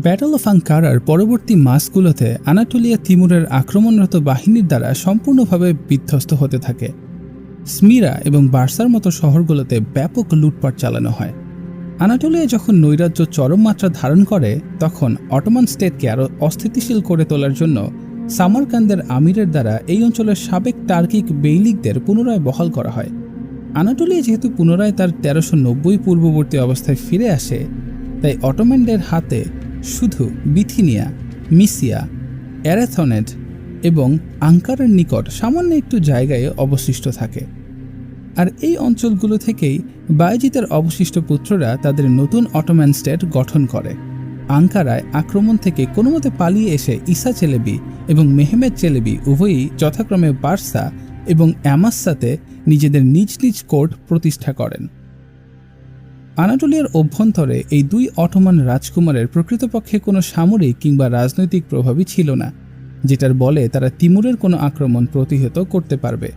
Battle of আঙ্কারার পরবর্তী মাসগুলোতে Anatolia তিমুরের আক্রমণরত বাহিনীর দ্বারা সম্পূর্ণভাবে বিধ্বস্ত হতে থাকে। স্মিরা এবং বার্সার মতো শহরগুলোতে ব্যাপক লুটপাট চালানো হয়। আনাটোলিয়া যখন নৈরাজ্য চরম মাত্রা ধারণ করে, তখন অটোমান স্টেটকে আরও অস্থিতিশীল করে তোলার জন্য সামারকান্দের আমিরের দ্বারা এই অঞ্চলের সাবেক টার্কিক বেইলিকদের পুনরায় বহাল করা হয়। আনাটোলিয়া যেহেতু পুনরায় তার তেরোশো নব্বই পূর্ববর্তী অবস্থায় ফিরে আসে, তাই অটোম্যানদের হাতে শুধু বিথিনিয়া, মিসিয়া, অ্যারাথনেট এবং আঙ্কারের নিকট সামান্য একটু জায়গায় অবশিষ্ট থাকে। আর এই অঞ্চলগুলো থেকেই বায়জিতের অবশিষ্ট পুত্ররা তাদের নতুন অটোম্যান স্টেট গঠন করে। আঙ্কারায় আক্রমণ থেকে কোনো মতে পালিয়ে এসে ইসা চেলেবি এবং মেহমেদ চেলেবি উভয়ই যথাক্রমে বার্সা এবং অ্যামাসাতে নিজেদের নিজ নিজ কোর্ট প্রতিষ্ঠা করেন। আনাটোলিয়ার অভ্যন্তরে এই দুই অটোমান রাজকুমারের প্রকৃতপক্ষে কোনো সামরিক কিংবা রাজনৈতিক প্রভাবই ছিল না, যেটার বলে তারা তিমুরের কোনো আক্রমণ প্রতিহত করতে পারবে।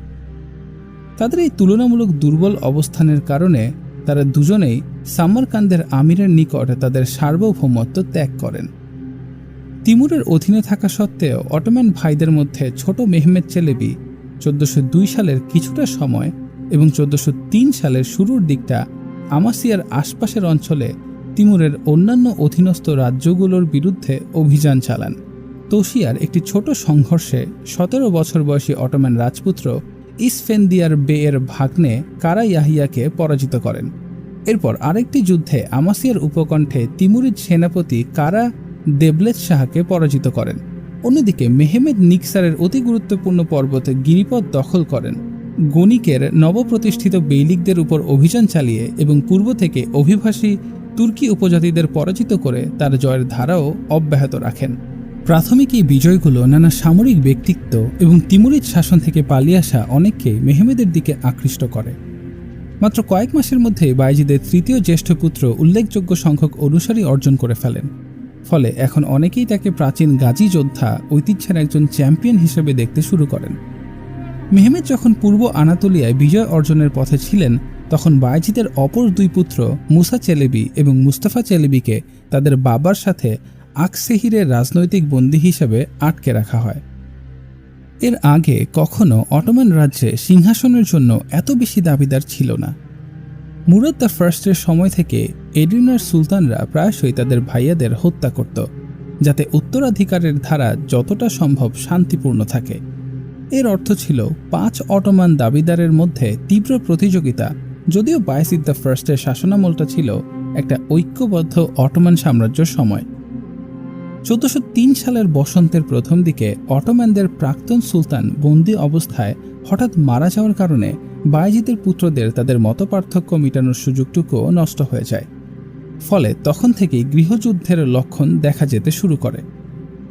তাদের এই তুলনামূলক দুর্বল অবস্থানের কারণে তারা দুজনেই সামারকান্দের আমিরের নিকট তাদের সার্বভৌমত্ব ত্যাগ করেন। তিমুরের অধীনে থাকা সত্ত্বেও অটোম্যান ভাইদের মধ্যে ছোট মেহমেদ চেলেবি চোদ্দশো সালের কিছুটা সময় এবং চোদ্দশো সালের শুরুর দিকটা আমাসিয়ার আশপাশের অঞ্চলে তিমুরের অন্যান্য অধীনস্থ রাজ্যগুলোর বিরুদ্ধে অভিযান চালান। তোশিয়ার একটি ছোট সংঘর্ষে সতেরো বছর বয়সী অটোম্যান রাজপুত্র ইসফেন্দিয়ার বে এর ভাগ্নে কারা ইয়াহিয়াকে পরাজিত করেন। এরপর আরেকটি যুদ্ধে আমাসিয়ার উপকণ্ঠে তিমুরিদ সেনাপতি কারা দেবলেত শাহকে পরাজিত করেন। অন্যদিকে মেহমেদ নিকসারের অতি গুরুত্বপূর্ণ পর্বতে গিরিপথ দখল করেন। গণিকের নবপ্রতিষ্ঠিত বেইলিকদের উপর অভিযান চালিয়ে এবং পূর্ব থেকে অভিবাসী তুর্কি উপজাতিদের পরাজিত করে তার জয়ের ধারাও অব্যাহত রাখেন। প্রাথমিক এই বিজয়গুলো নানা সামরিক ব্যক্তিত্ব এবং তিমুরিদ শাসন থেকে পালিয়ে আসা অনেককে মেহমেদের দিকে আকৃষ্ট করে। মাত্র কয়েক মাসের মধ্যে বাইজিদের তৃতীয় জ্যেষ্ঠ পুত্র উল্লেখযোগ্য সংখ্যক অনুসারী অর্জন করে ফেলেন। ফলে এখন অনেকেই তাকে প্রাচীন গাজী যোদ্ধা ঐতিহ্যের একজন চ্যাম্পিয়ন হিসেবে দেখতে শুরু করেন। মেহমেদ যখন পূর্ব আনাতোলিয়ায় বিজয় অর্জনের পথে ছিলেন, তখন বায়জিদের অপর দুই পুত্র মুসা চেলেবি এবং মুস্তাফা চেলেবিকে তাদের বাবার সাথে আকসেহিরের রাজনৈতিক বন্দী হিসেবে আটকে রাখা হয়। এর আগে কখনো অটোম্যান রাজ্যে সিংহাসনের জন্য এত বেশি দাবিদার ছিল না। মুরাদ দ্য ফার্স্টের সময় থেকে এডিনার সুলতানরা প্রায়শই তাদের ভাইয়াদের হত্যা করত, যাতে উত্তরাধিকারের ধারা যতটা সম্ভব শান্তিপূর্ণ থাকে। এর অর্থ ছিল পাঁচ অটোমান দাবিদারের মধ্যে তীব্র প্রতিযোগিতা, যদিও বায়াসিদ দ্য ফার্স্টের শাসনামলটা ছিল একটা ঐক্যবদ্ধ অটোমান সাম্রাজ্যের সময়। চোদ্দশো সালের বসন্তের প্রথম দিকে অটোম্যানদের প্রাক্তন সুলতান বন্দি অবস্থায় হঠাৎ মারা যাওয়ার কারণে বায়াজিদের পুত্রদের তাদের মতপার্থক্য মেটানোর সুযোগটুকুও নষ্ট হয়ে যায়। ফলে তখন থেকেই গৃহযুদ্ধের লক্ষণ দেখা যেতে শুরু করে।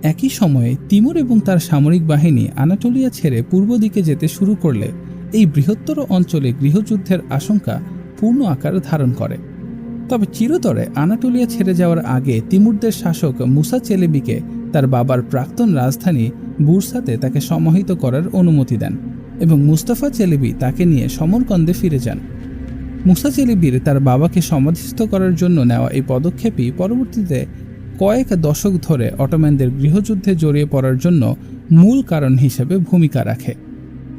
একই সময়ে তিমুর এবং তার সামরিক বাহিনী আনাটোলিয়া ছেড়ে পূর্ব দিকে যেতে শুরু করলে এই বৃহত্তর অঞ্চলে গৃহযুদ্ধের আশঙ্কা পূর্ণ আকার ধারণ করে। তবে চিরতরে আনাটোলিয়া ছেড়ে যাওয়ার আগে তিমুরদের শাসক মুসা চেলেবিকে তার বাবার প্রাক্তন রাজধানী বুরসাতে তাকে সমাহিত করার অনুমতি দেন এবং মুস্তাফা চেলেবি তাকে নিয়ে সমরকন্দে ফিরে যান। মুসা চেলেবির তার বাবাকে সমাধিস্থ করার জন্য নেওয়া এই পদক্ষেপই পরবর্তীতে কয়েক দশক ধরে অটোম্যানদের গৃহযুদ্ধে জড়িয়ে পড়ার জন্য মূল কারণ হিসেবে ভূমিকা রাখে।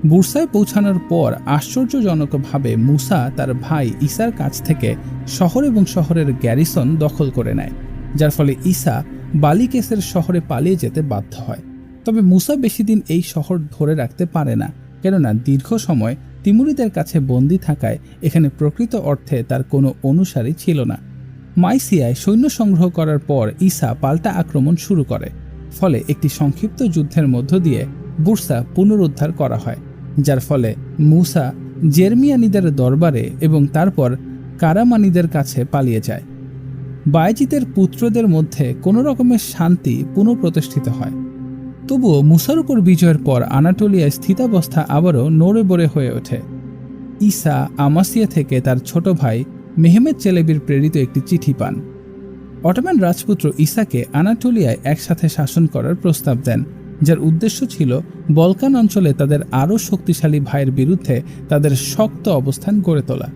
বুরসায় পৌঁছানোর পর আশ্চর্যজনকভাবে মুসা তার ভাই ইসার কাছ থেকে শহর এবং শহরের গ্যারিসন দখল করে নেয়, যার ফলে ইসা বালিকেসের শহরে পালিয়ে যেতে বাধ্য হয়। তবে মুসা বেশি দিন এই শহর ধরে রাখতে পারে না, কেননা দীর্ঘ সময় তিমুরিদের কাছে বন্দী থাকায় এখানে প্রকৃত অর্থে তার কোনো অনুসারী ছিল না। মাইসিয়ায় সৈন্য সংগ্রহ করার পর ইসা পাল্টা আক্রমণ শুরু করে, ফলে একটি সংক্ষিপ্ত যুদ্ধের মধ্য দিয়ে বুরসা পুনরুদ্ধার করা হয়, যার ফলে মুসা জেরমিয়ানিদের দরবারে এবং তারপর কারামানিদের কাছে পালিয়ে যায়। বায়জিতের পুত্রদের মধ্যে কোনো রকমের শান্তি পুনঃপ্রতিষ্ঠিত হয়। তবুও মুসার উপর বিজয়ের পর আনাটোলিয়ায় স্থিতাবস্থা আবারও নড়ে বড়ে হয়ে ওঠে। ঈসা আমাসিয়া থেকে তার ছোট ভাই মেহমেদ চেলেবির প্রেরিত একটি চিঠি পান। অটোম্যান রাজপুত্র ইসাকে আনাটোলিয়ায় একসাথে শাসন করার প্রস্তাব দেন, যার উদ্দেশ্য ছিল বলকান অঞ্চলে তাদের আরও শক্তিশালী ভাইয়ের বিরুদ্ধে তাদের শক্ত অবস্থান গড়ে তোলা।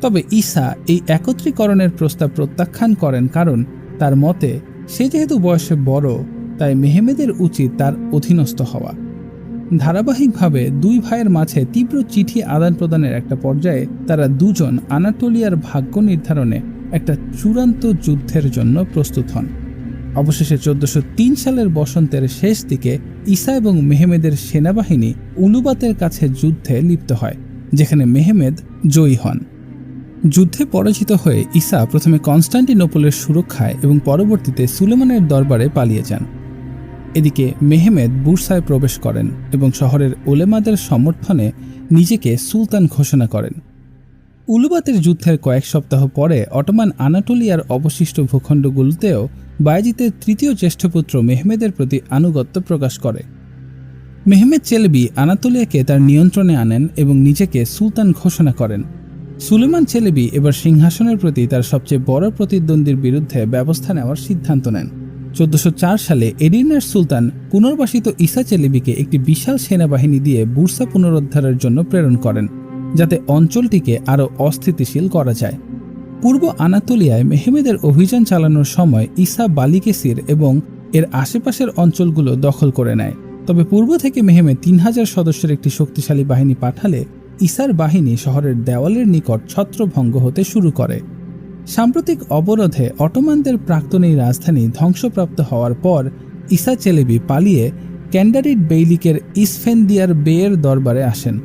তবে ঈসা এই একত্রীকরণের প্রস্তাব প্রত্যাখ্যান করেন কারণ তার মতে, সে যেহেতু বয়সে বড়, তাই মেহমেদের উচিত তার অধীনস্থ হওয়া। ধারাবাহিকভাবে দুই ভাইয়ের মাঝে তীব্র চিঠি আদান প্রদানের একটা পর্যায়ে তারা দুজন আনাটোলিয়ার ভাগ্য নির্ধারণে একটা চূড়ান্ত যুদ্ধের জন্য প্রস্তুত হন। অবশেষে চোদ্দশো সালের বসন্তের শেষ দিকে ঈসা এবং মেহমেদের সেনাবাহিনী উলুবাতের কাছে যুদ্ধে লিপ্ত হয়, যেখানে মেহমেদ জয়ী হন। যুদ্ধে পরাজিত হয়ে ঈসা প্রথমে কনস্টান্টিনোপলের সুরক্ষায় এবং পরবর্তীতে সুলেমানের দরবারে পালিয়ে যান। এদিকে মেহমেদ বুরসায় প্রবেশ করেন এবং শহরের ওলেমাদের সমর্থনে নিজেকে সুলতান ঘোষণা করেন। উলুবাতের যুদ্ধের কয়েক সপ্তাহ পরে অটোমান আনাটোলিয়ার অবশিষ্ট ভূখণ্ডগুলোতেও বায়জিতের তৃতীয় জ্যেষ্ঠপুত্র মেহমেদের প্রতি আনুগত্য প্রকাশ করে। মেহমেদ চেলবি আনাতোলিয়াকে তার নিয়ন্ত্রণে আনেন এবং নিজেকে সুলতান ঘোষণা করেন। সুলেমান চেলেবি এবার সিংহাসনের প্রতি তার সবচেয়ে বড় প্রতিদ্বন্দ্বীর বিরুদ্ধে ব্যবস্থা নেওয়ার সিদ্ধান্ত নেন। চোদ্দশো সালে এডিনার সুলতান পুনর্বাসিত ইসা চেলেবিকে একটি বিশাল সেনাবাহিনী দিয়ে বুরসা পুনরুদ্ধারের জন্য প্রেরণ করেন, যাতে অঞ্চলটিকে আরও অস্থিতিশীল করা যায়। পূর্ব আনাতোলিয়ায় মেহমেদের অভিযান চালানোর সময় ইসা বালিকেসির এবং এর আশেপাশের অঞ্চলগুলো দখল করে নেয়। তবে পূর্ব থেকে মেহেমে তিন হাজার সদস্যের একটি শক্তিশালী বাহিনী পাঠালে ইসার বাহিনী শহরের দেওয়ালের নিকট ছত্রভঙ্গ হতে শুরু করে। সাম্প্রতিক অবরোধে অটোমানদের প্রাক্তন এই রাজধানী ধ্বংসপ্রাপ্ত হওয়ার পর ইসা চেলেবি পালিয়ে ক্যান্ডারিড বেইলিকের ইসফেন্দিয়ার বেয়ের দরবারে আসেন,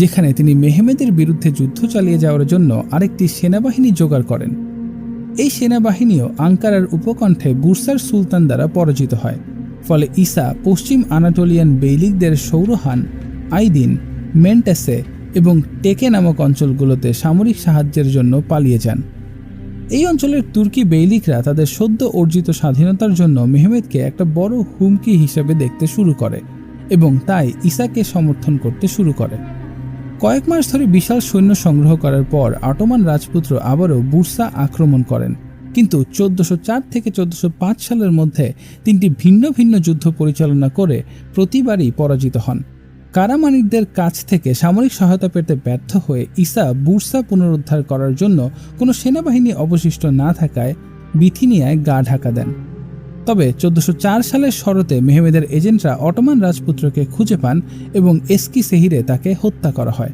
যেখানে তিনি মেহমেদের বিরুদ্ধে যুদ্ধ চালিয়ে যাওয়ার জন্য আরেকটি সেনাবাহিনী জোগাড় করেন। এই সেনাবাহিনীও আঙ্কারার উপকণ্ঠে বুরসার সুলতান দ্বারা পরাজিত হয়, ফলে ইসা পশ্চিম আনাটোলিয়ান বেইলিকদের সৌরহান, আইদিন, মেন্টেসে এবং টেকে নামক অঞ্চলগুলোতে সামরিক সাহায্যের জন্য পালিয়ে যান। এই অঞ্চলের তুর্কি বেইলিকরা তাদের সদ্য অর্জিত স্বাধীনতার জন্য মেহমেদকে একটা বড় হুমকি হিসেবে দেখতে শুরু করে এবং তাই ইসাকে সমর্থন করতে শুরু করে। কয়েক মাস ধরে বিশাল সৈন্য সংগ্রহ করার পর আটোমান রাজপুত্র আবারও বুরসা আক্রমণ করেন। কিন্তু চোদ্দশো চার থেকে চোদ্দশো সালের মধ্যে তিনটি ভিন্ন ভিন্ন যুদ্ধ পরিচালনা করে প্রতিবারই পরাজিত হন। কারামানিকদের কাছ থেকে সামরিক সহায়তা পেতে ব্যর্থ হয়ে ইসা বুরসা পুনরুদ্ধার করার জন্য কোনো সেনাবাহিনী অবশিষ্ট না থাকায় বিথিনিয়ায় গা ঢাকা দেন। তবে চোদ্দশো সালের শরতে মেহমেদের এজেন্টরা অটোমান রাজপুত্রকে খুঁজে পান এবং এসকি সেহিরে তাকে হত্যা করা হয়।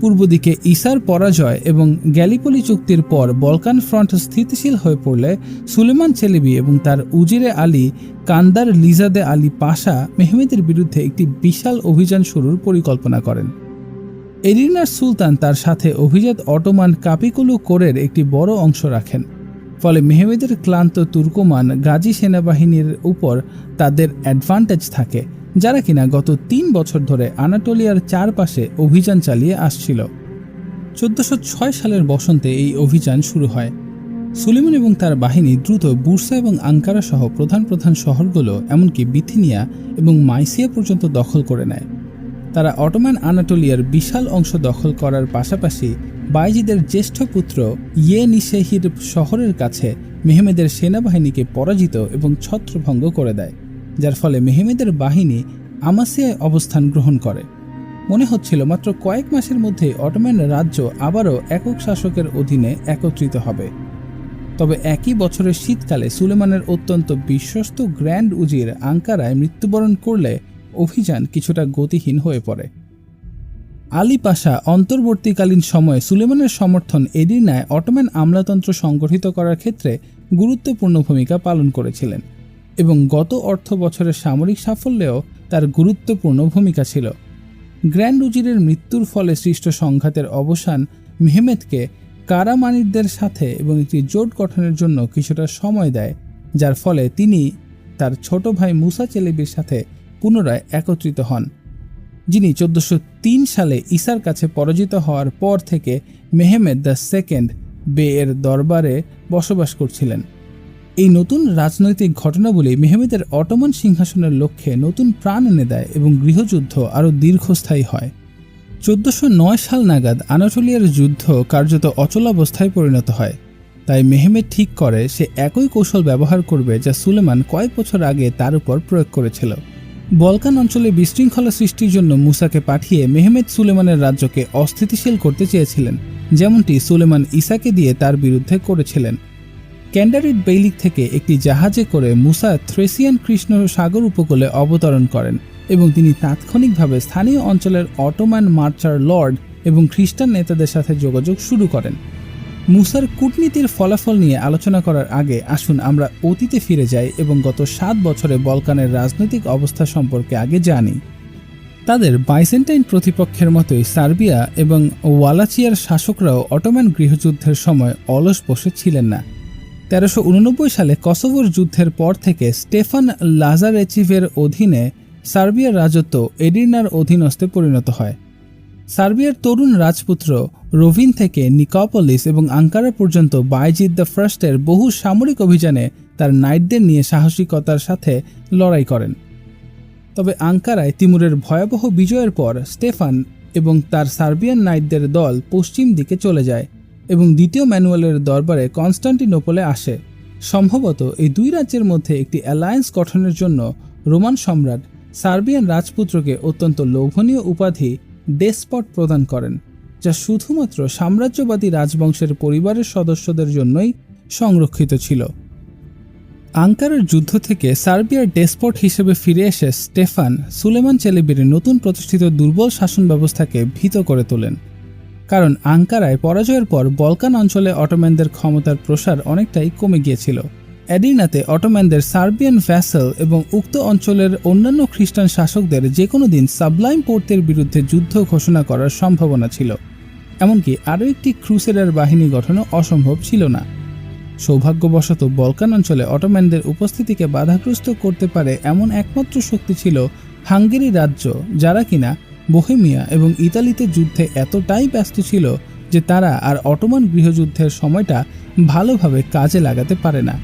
পূর্ব দিকে ইসার পরাজয় এবং গ্যালিপলি চুক্তির পর বলকান ফ্রন্ট স্থিতিশীল হয়ে পড়লে সুলেমান চেলিবি এবং তার উজিরে আলী, কান্দার লিজাদে আলী পাশা মেহমেদের বিরুদ্ধে একটি বিশাল অভিযান শুরুর পরিকল্পনা করেন। এরিনার সুলতান তার সাথে অভিজাত অটোমান কাপিকুলু কোরের একটি বড় অংশ রাখেন। ফলে মেহমেদের ক্লান্ত তুর্কমান গাজী সেনাবাহিনীর উপর তাদের অ্যাডভান্টেজ থাকে। যারা কিনা গত তিন বছর ধরে আনাটোলিয়ার চারপাশে অভিযান চালিয়ে আসছিল। চোদ্দশো ছয় সালের বসন্তে এই অভিযান শুরু হয়। সুলিমান এবং তার বাহিনী দ্রুত বুরসা এবং আঙ্কারা সহ প্রধান প্রধান শহরগুলো, এমনকি বিথিনিয়া এবং মাইসিয়া পর্যন্ত দখল করে নেয়। তারা অটোম্যান আনাটোলিয়ার বিশাল অংশ দখল করার পাশাপাশি বাইজিদের জ্যেষ্ঠ পুত্র ইয়ে নিশেহির শহরের কাছে মেহমেদের সেনাবাহিনীকে পরাজিত এবং ছত্রভঙ্গ করে দেয়। যার ফলে মেহমেদের বাহিনী আমাসিয়ায় অবস্থান গ্রহণ করে। মনে হচ্ছিল মাত্র কয়েক মাসের মধ্যে অটোম্যান রাজ্য আবারও একক শাসকের অধীনে একত্রিত হবে। তবে একই বছরের শীতকালে সুলেমানের অত্যন্ত বিশ্বস্ত গ্র্যান্ড উজির আঙ্কারায় মৃত্যুবরণ করলে অভিযান কিছুটা গতিহীন হয়ে পড়ে। আলী পাশা অন্তর্বর্তীকালীন সময়ে সুলেমানের সমর্থন এডিনায় অটোম্যান আমলাতন্ত্র সংগঠিত করার ক্ষেত্রে গুরুত্বপূর্ণ ভূমিকা পালন করেছিলেন। এবং গত অর্থ বছরের সামরিক সাফল্যেও তার গুরুত্বপূর্ণ ভূমিকা ছিল। গ্র্যান্ড উজিরের মৃত্যুর ফলে সৃষ্ট সংঘাতের অবসান মেহমেদকে কারামানিরদের সাথে এবং একটি জোট গঠনের জন্য কিছুটা সময় দেয়, যার ফলে তিনি তার ছোট ভাই মুসা চেলেবির সাথে পুনরায় একত্রিত হন। যিনি চোদ্দশো সালে ইসার কাছে পরাজিত হওয়ার পর থেকে মেহমেদ দ্য সেকেন্ড বে এর দরবারে বসবাস করছিলেন। এই নতুন রাজনৈতিক ঘটনাবলী মেহমেদের অটোমান সিংহাসনের লক্ষ্যে নতুন প্রাণ এনে দেয় এবং গৃহযুদ্ধ আরও দীর্ঘস্থায়ী হয়। চোদ্দশো নয় সাল নাগাদ আনাটোলিয়ার যুদ্ধ কার্যত অচলাবস্থায় পরিণত হয়। তাই মেহমেদ ঠিক করে, সে একই কৌশল ব্যবহার করবে যা সুলেমান কয়েক বছর আগে তার উপর প্রয়োগ করেছিল। বলকান অঞ্চলে বিশৃঙ্খলা সৃষ্টির জন্য মুসাকে পাঠিয়ে মেহমেদ সুলেমানের রাজ্যকে অস্থিতিশীল করতে চেয়েছিলেন, যেমনটি সুলেমান ইসাকে দিয়ে তার বিরুদ্ধে করেছিলেন। ক্যান্ডারিড বেইলিক থেকে একটি জাহাজে করে মুসা থ্রেসিয়ান কৃষ্ণ সাগর উপকূলে অবতরণ করেন এবং তিনি তাৎক্ষণিকভাবে স্থানীয় অঞ্চলের অটোম্যান মার্চার লর্ড এবং খ্রিস্টান নেতাদের সাথে যোগাযোগ শুরু করেন। মুসার কূটনীতির ফলাফল নিয়ে আলোচনা করার আগে আসুন আমরা অতীতে ফিরে যাই এবং গত সাত বছরে বলকানের রাজনৈতিক অবস্থা সম্পর্কে আগে জানি। তাদের বাইসেন্টাইন প্রতিপক্ষের মতোই সার্বিয়া এবং ওয়ালাচিয়ার শাসকরাও অটোম্যান গৃহযুদ্ধের সময় অলস বসে ছিলেন না। তেরোশো সালে কসোভোর যুদ্ধের পর থেকে স্টেফান লাজারেচিভের অধীনে সার্বিয়ার রাজত্ব এডিনার অধীনস্থে পরিণত হয়। সার্বিয়ার তরুণ রাজপুত্র রোভিন থেকে নিকোপলিস এবং আঙ্কারা পর্যন্ত বাইজিদ দ্য ফার্স্টের বহু সামরিক অভিযানে তার নাইটদের নিয়ে সাহসিকতার সাথে লড়াই করেন। তবে আঙ্কারায় তিমুরের ভয়াবহ বিজয়ের পর স্টেফান এবং তার সার্বিয়ান নাইটদের দল পশ্চিম দিকে চলে যায়। এবং দ্বিতীয় ম্যানুয়ালের দরবারে কনস্টান্টিনোপলে আসে। সম্ভবত এই দুই রাজ্যের মধ্যে একটি অ্যালায়েন্স গঠনের জন্য রোমান সম্রাট সার্বিয়ান রাজপুত্রকে অত্যন্ত লোভনীয় উপাধি ডেসপট প্রদান করেন, যা শুধুমাত্র সাম্রাজ্যবাদী রাজবংশের পরিবারের সদস্যদের জন্যই সংরক্ষিত ছিল। আঙ্কারের যুদ্ধ থেকে সার্বিয়ার ডেসপট হিসেবে ফিরে এসে স্টেফান সুলেমান চেলিবির নতুন প্রতিষ্ঠিত দুর্বল শাসন ব্যবস্থাকে ভীত করে তোলেন। কারণ আঙ্কারায় পরাজয়ের পর বলকান অঞ্চলে অটোম্যানদের ক্ষমতার প্রসার অনেকটাই কমে গিয়েছিল। অ্যাডিনাতে অটোম্যানদের সার্বিয়ান ভ্যাসেল এবং উক্ত অঞ্চলের অন্যান্য খ্রিস্টান শাসকদের যে কোনো দিন সাবলাইম পোর্তের বিরুদ্ধে যুদ্ধ ঘোষণা করার সম্ভাবনা ছিল। এমনকি আরও একটি ক্রুসেডার বাহিনী গঠনও অসম্ভব ছিল না। সৌভাগ্যবশত বলকান অঞ্চলে অটোম্যানদের উপস্থিতিকে বাধাগ্রস্ত করতে পারে এমন একমাত্র শক্তি ছিল হাঙ্গেরি রাজ্য, যারা কিনা বোহেমিয়া এবং ইতালিতে যুদ্ধে এতটাই ব্যস্ত ছিল যে তারা আর অটোমান গৃহযুদ্ধের সময়টা ভালোভাবে কাজে লাগাতে পারে না।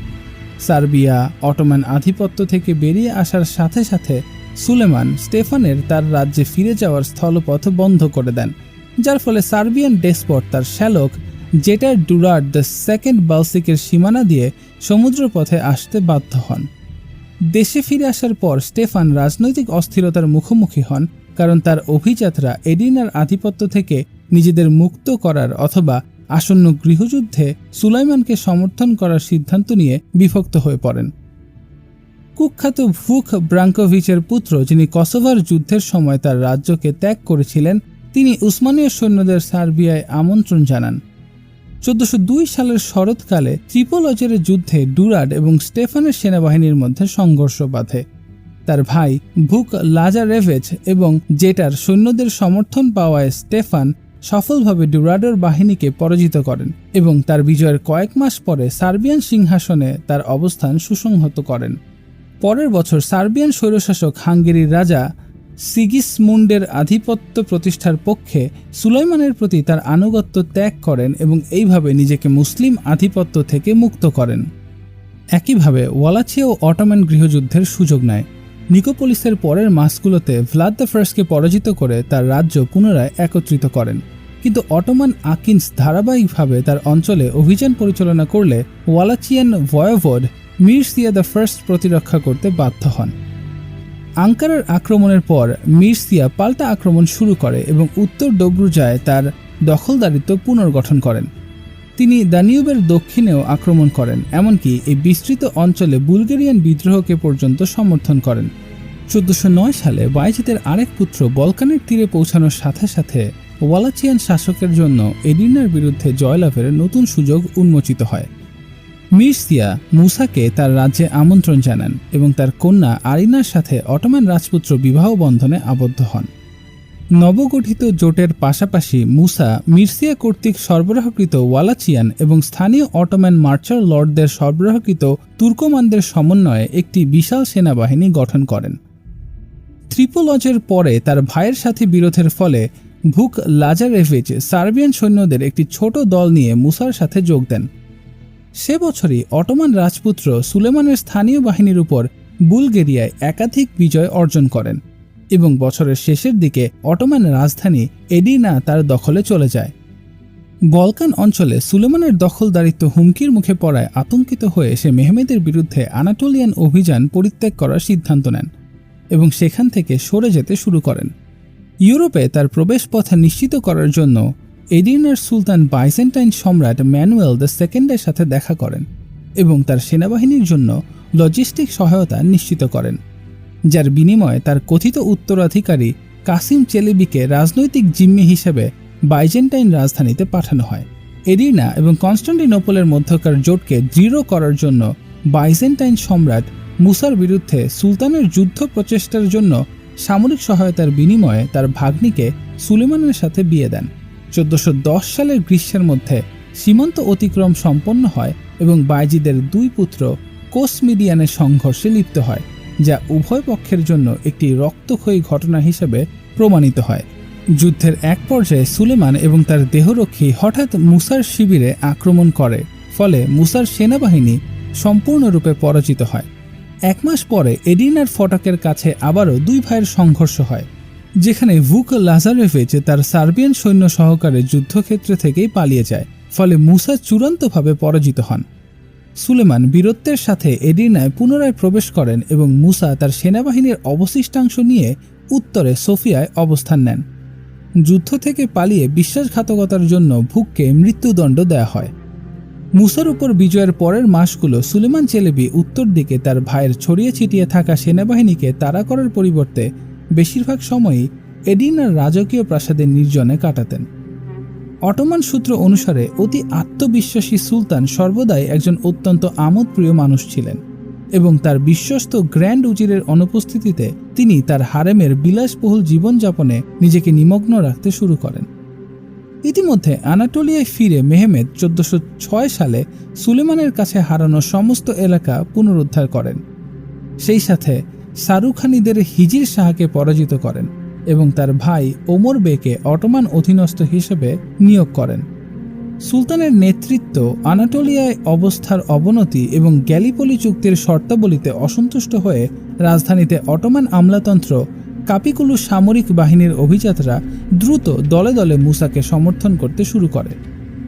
সার্বিয়া অটোম্যান আধিপত্য থেকে বেরিয়ে আসার সাথে সাথে সুলেমান স্টেফানের তার রাজ্যে ফিরে যাওয়ার স্থলপথ বন্ধ করে দেন, যার ফলে সার্বিয়ান ডেসপট তার শ্যালক জেটার ডুরার দ্য সেকেন্ড বালসিকের সীমানা দিয়ে সমুদ্রপথে আসতে বাধ্য হন। দেশে ফিরে আসার পর স্টেফান রাজনৈতিক অস্থিরতার মুখোমুখি হন কারণ তার অভিযাত্রা এডিনার আধিপত্য থেকে নিজেদের মুক্ত করার অথবা আসন্ন গৃহযুদ্ধে সুলাইমানকে সমর্থন করার সিদ্ধান্ত নিয়ে বিভক্ত হয়ে পড়েন। কুখ্যাত ভুখ ব্রাঙ্কোভিচের পুত্র যিনি কসোভার যুদ্ধের সময় তার রাজ্যকে ত্যাগ করেছিলেন, তিনি উসমানীয় সৈন্যদের সার্বিয়ায় আমন্ত্রণ জানান। চোদ্দশো দুই সালের শরৎকালে ত্রিপোলজের যুদ্ধে ডুরাড এবং স্টেফানের সেনাবাহিনীর মধ্যে সংঘর্ষ বাধে। তার ভাই ভুক লাজারেভেজ এবং জেটার সৈন্যদের সমর্থন পাওয়ায় স্টেফান সফলভাবে ডুরাডোর বাহিনীকে পরাজিত করেন এবং তার বিজয়ের কয়েক মাস পরে সার্বিয়ান সিংহাসনে তার অবস্থান সুসংহত করেন। পরের বছর সার্বিয়ান স্বৈরশাসক হাঙ্গেরির রাজা সিগিসমুন্ডের আধিপত্য প্রতিষ্ঠার পক্ষে সুলাইমানের প্রতি তার আনুগত্য ত্যাগ করেন এবং এইভাবে নিজেকে মুসলিম আধিপত্য থেকে মুক্ত করেন। একইভাবে ওয়ালাচিয়া ও অটোম্যান গৃহযুদ্ধের সুযোগ নেয়। নিকোপলিসের পরের মাসগুলোতে ভ্লাদ দ্য ফার্স্টকে পরাজিত করে তার রাজ্য পুনরায় একত্রিত করেন। কিন্তু অটোমান আকিন্স ধারাবাহিকভাবে তার অঞ্চলে অভিযান পরিচালনা করলে ওয়ালাচিয়ান ভয়ভড মির্সিয়া দ্য ফার্স্ট প্রতিরক্ষা করতে বাধ্য হন। আঙ্কারার আক্রমণের পর মির্সিয়া পাল্টা আক্রমণ শুরু করে এবং উত্তর ডব্রুজায় তার দখলদারিত্ব পুনর্গঠন করেন। তিনি দানিউবের দক্ষিণেও আক্রমণ করেন, এমনকি এই বিস্তৃত অঞ্চলে বুলগেরিয়ান বিদ্রোহকে পর্যন্ত সমর্থন করেন। চোদ্দশো নয় সালে বাইজিতের আরেক পুত্র বলকানের তীরে পৌঁছানোর সাথে সাথে ওয়ালাচিয়ান শাসকের জন্য এডিনার বিরুদ্ধে জয়লাভের নতুন সুযোগ উন্মোচিত হয়। মির্সিয়া মুসাকে তার রাজ্যে আমন্ত্রণ জানান এবং তার কন্যা আরিনার সাথে অটোম্যান রাজপুত্র বিবাহ বন্ধনে আবদ্ধ হন। নবগঠিত জোটের পাশাপাশি মুসা মির্সিয়া কর্তৃক সরবরাহকৃত ওয়ালাচিয়ান এবং স্থানীয় অটোম্যান মার্চার লর্ডদের সরবরাহকৃত তুর্কমানদের সমন্বয়ে একটি বিশাল সেনাবাহিনী গঠন করেন। ত্রিপোলজের পরে তার ভাইয়ের সাথে বিরোধের ফলে ভুক লাজারেভিচ সার্বিয়ান সৈন্যদের একটি ছোট দল নিয়ে মুসার সাথে যোগ দেন। সে বছরই অটোমান রাজপুত্র সুলেমানের স্থানীয় বাহিনীর উপর বুলগেরিয়ায় একাধিক বিজয় অর্জন করেন। এবং বছরের শেষের দিকে অটোমান রাজধানী এডিনা তার দখলে চলে যায়। বলকান অঞ্চলে সুলেমানের দখলদারিত্ব হুমকির মুখে পড়ায় আতঙ্কিত হয়ে সে মেহমেদের বিরুদ্ধে আনাটোলিয়ান অভিযান পরিত্যাগ করার সিদ্ধান্ত নেন এবং সেখান থেকে সরে যেতে শুরু করেন। ইউরোপে তার প্রবেশপথ নিশ্চিত করার জন্য এডিনার সুলতান বাইজেন্টাইন সম্রাট ম্যানুয়েল দ্য সেকেন্ডের সাথে দেখা করেন এবং তার সেনাবাহিনীর জন্য লজিস্টিক সহায়তা নিশ্চিত করেন। যার বিনিময়ে তার কথিত উত্তরাধিকারী কাসিম চেলেবিকে রাজনৈতিক জিম্মি হিসেবে বাইজেন্টাইন রাজধানীতে পাঠানো হয়। এরিনা এবং কনস্টান্টিনোপলের মধ্যকার জোটকে দৃঢ় করার জন্য বাইজেন্টাইন সম্রাট মুসার বিরুদ্ধে সুলতানের যুদ্ধ প্রচেষ্টার জন্য সামরিক সহায়তার বিনিময়ে তার ভাগ্নিকে সুলেমানের সাথে বিয়ে দেন। চোদ্দশো সালের গ্রীষ্মের মধ্যে সীমান্ত অতিক্রম সম্পন্ন হয় এবং বাইজিদের দুই পুত্র কোসমিডিয়ানের সংঘর্ষে লিপ্ত হয়। যা উভয় পক্ষের জন্য একটি রক্তক্ষয়ী ঘটনা হিসেবে প্রমাণিত হয়। যুদ্ধের এক পর্যায়ে সুলেমান এবং তার দেহরক্ষী হঠাৎ মুসার শিবিরে আক্রমণ করে, ফলে মুসার সেনাবাহিনী সম্পূর্ণরূপে পরাজিত হয়। এক মাস পরে এডিনার ফটকের কাছে আবারও দুই ভাইয়ের সংঘর্ষ হয়, যেখানে ভুক লাজারেভিচ তার সার্বিয়ান সৈন্য সহকারে যুদ্ধক্ষেত্র থেকেই পালিয়ে যায়, ফলে মুসা চূড়ান্তভাবে পরাজিত হন। সুলেমান বীরত্বের সাথে এডিনায় পুনরায় প্রবেশ করেন এবং মুসা তার সেনাবাহিনীর অবশিষ্টাংশ নিয়ে উত্তরে সোফিয়ায় অবস্থান নেন। যুদ্ধ থেকে পালিয়ে বিশ্বাসঘাতকতার জন্য ভুককে মৃত্যুদণ্ড দেয়া হয়। মুসার উপর বিজয়ের পরের মাসগুলো সুলেমান চেলেবি উত্তর দিকে তার ভাইয়ের ছড়িয়ে ছিটিয়ে থাকা সেনাবাহিনীকে তাড়া করার পরিবর্তে বেশিরভাগ সময়ই এডিনার রাজকীয় প্রাসাদের নির্জনে কাটাতেন। অটোমান সূত্র অনুসারে অতি আত্মবিশ্বাসী সুলতান সর্বদাই একজন অত্যন্ত আমোদপ্রিয় মানুষ ছিলেন এবং তার বিশ্বস্ত গ্র্যান্ড উজিরের অনুপস্থিতিতে তিনি তার হারেমের বিলাসবহুল জীবনযাপনে নিজেকে নিমগ্ন রাখতে শুরু করেন। ইতিমধ্যে আনাটোলিয়ায় ফিরে মেহমেদ চোদ্দশো ছয় সালে সুলেমানের কাছে হারানো সমস্ত এলাকা পুনরুদ্ধার করেন। সেই সাথে সারুখানিদের হিজির শাহকে পরাজিত করেন। এবং তার ভাই ওমর বেকে অটোমান অধীনস্থ হিসেবে নিয়োগ করেন। সুলতানের নেতৃত্ব আনাটোলিয়ায় অবস্থার অবনতি এবং গ্যালিপলি চুক্তির শর্তাবলীতে অসন্তুষ্ট হয়ে রাজধানীতে অটোমান আমলাতন্ত্র, কাপিকুলু সামরিক বাহিনীর অভিজাতরা দ্রুত দলে দলে মুসাকে সমর্থন করতে শুরু করে।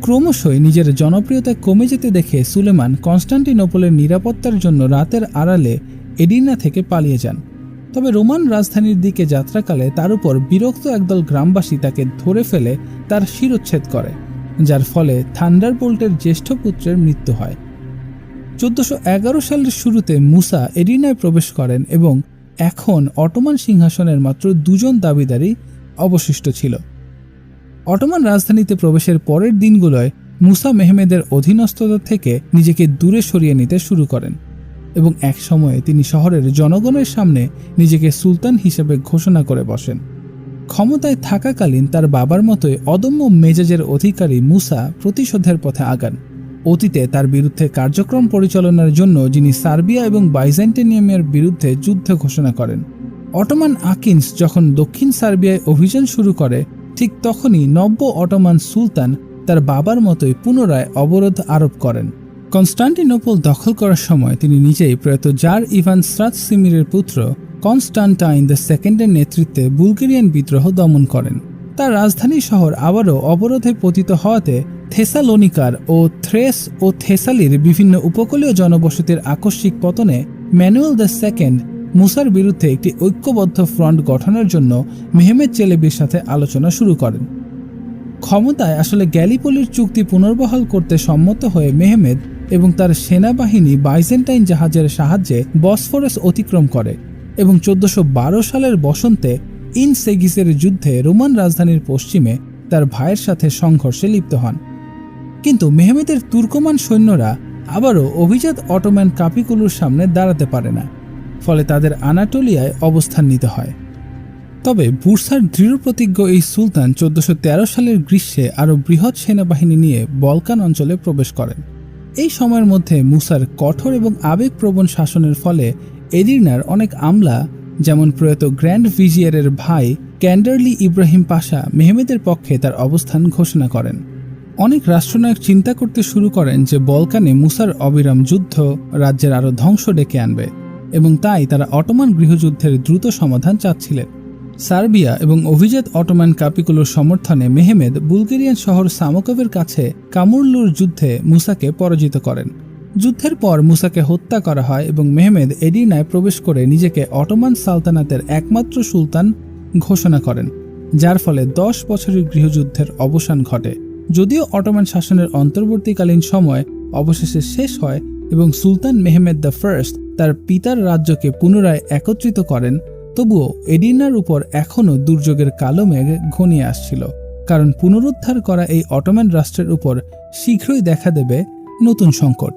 ক্রমশই নিজের জনপ্রিয়তা কমে যেতে দেখে সুলেমান কনস্টান্টিনোপলের নিরাপত্তার জন্য রাতের আড়ালে এডিনা থেকে পালিয়ে যান। তবে রোমান রাজধানীর দিকে যাত্রাকালে তার উপর বিরক্ত একদল গ্রামবাসী তাকে ধরে ফেলে, তার শিরোচ্ছেদ করে, যার ফলে থান্ডারবোল্টের জ্যেষ্ঠ পুত্রের মৃত্যু হয়। চোদ্দশো এগারো সালের শুরুতে মুসা এডিনায় প্রবেশ করেন এবং এখন অটোমান সিংহাসনের মাত্র দুজন দাবিদারই অবশিষ্ট ছিল। অটোমান রাজধানীতে প্রবেশের পরের দিনগুলোয় মুসা মেহমেদের অধীনস্থতা থেকে নিজেকে দূরে সরিয়ে নিতে শুরু করেন। এবং এক সময়ে তিনি শহরের জনগণের সামনে নিজেকে সুলতান হিসেবে ঘোষণা করে বসেন। ক্ষমতায় থাকাকালীন তার বাবার মতোই অদম্য মেজাজের অধিকারী মুসা প্রতিশোধের পথে আগান। অতীতে তার বিরুদ্ধে কার্যক্রম পরিচালনার জন্য যিনি সার্বিয়া এবং বাইজেন্টেনিয়ামের বিরুদ্ধে যুদ্ধ ঘোষণা করেন। অটোমান আকিন্স যখন দক্ষিণ সার্বিয়ায় অভিযান শুরু করে, ঠিক তখনই নব্য অটোমান সুলতান তার বাবার মতোই পুনরায় অবরোধ আরোপ করেন। কনস্টান্টিনোপল দখল করার সময় তিনি নিজেই প্রয়াত জার ইভান সিমিরের পুত্র কনস্টান্টাইন দ্য সেকেন্ডের নেতৃত্বে বুলগেরিয়ান বিদ্রোহ দমন করেন। তার রাজধানী শহর আবারও অবরোধে পতিত হওয়াতে থেসালোনিকার ও থ্রেস ও থেসালির বিভিন্ন উপকূলীয় জনবসতির আকস্মিক পতনে ম্যানুয়েল দ্য সেকেন্ড মুসার বিরুদ্ধে একটি ঐক্যবদ্ধ ফ্রন্ট গঠনের জন্য মেহমেদ চেলেবির সাথে আলোচনা শুরু করেন। ক্ষমতায় আসলে গ্যালিপলির চুক্তি পুনর্বহাল করতে সম্মত হয়ে মেহমেদ এবং তার সেনাবাহিনী বাইজেন্টাইন জাহাজের সাহায্যে বসফরাস অতিক্রম করে এবং চোদ্দশো সালের বসন্তে ইনসেগিসের যুদ্ধে রোমান রাজধানীর পশ্চিমে তার ভাইয়ের সাথে সংঘর্ষে লিপ্ত হন। কিন্তু মেহমেদের তুর্কমান সৈন্যরা আবারও অভিজাত অটোম্যান কাপিকুলুর সামনে দাঁড়াতে পারে না, ফলে তাদের আনাটোলিয়ায় অবস্থান নিতে হয়। তবে বুরসার দৃঢ়প্রতিজ্ঞ এই সুলতান চোদ্দশো সালের গ্রীষ্মে আরও বৃহৎ সেনাবাহিনী নিয়ে বলকান অঞ্চলে প্রবেশ করেন। এই সময়ের মধ্যে মুসার কঠোর এবং আবেগপ্রবণ শাসনের ফলে এডিরনার অনেক আমলা, যেমন প্রয়াত গ্র্যান্ড ভিজিয়ারের ভাই ক্যান্ডারলি ইব্রাহিম পাশা মেহমেদের পক্ষে তার অবস্থান ঘোষণা করেন। অনেক রাষ্ট্রনায়ক চিন্তা করতে শুরু করেন যে বলকানে মুসার অবিরাম যুদ্ধ রাজ্যের আরও ধ্বংস ডেকে আনবে এবং তাই তারা অটোমান গৃহযুদ্ধের দ্রুত সমাধান চাচ্ছিলেন। সার্বিয়া এবং অভিজাত অটোম্যান কাপিকুলোর সমর্থনে মেহমেদ বুলগেরিয়ান শহর সামোকভের কাছে কামুরলুর যুদ্ধে মুসাকে পরাজিত করেন। যুদ্ধের পর মুসাকে হত্যা করা হয় এবং মেহমেদ এডিনায় প্রবেশ করে নিজেকে অটোমান সালতানাতের একমাত্র সুলতান ঘোষণা করেন, যার ফলে দশ বছরের গৃহযুদ্ধের অবসান ঘটে। যদিও অটোমান শাসনের অন্তর্বর্তীকালীন সময় অবশেষে শেষ হয় এবং সুলতান মেহমেদ দ্য ফার্স্ট তার পিতার রাজ্যকে পুনরায় একত্রিত করেন তবুও এডিনার উপর এখনও দুর্যোগের কালো মেঘ ঘনিয়ে আসছিল, কারণ পুনরুদ্ধার করা এই অটোম্যান রাষ্ট্রের উপর শীঘ্রই দেখা দেবে নতুন সংকট।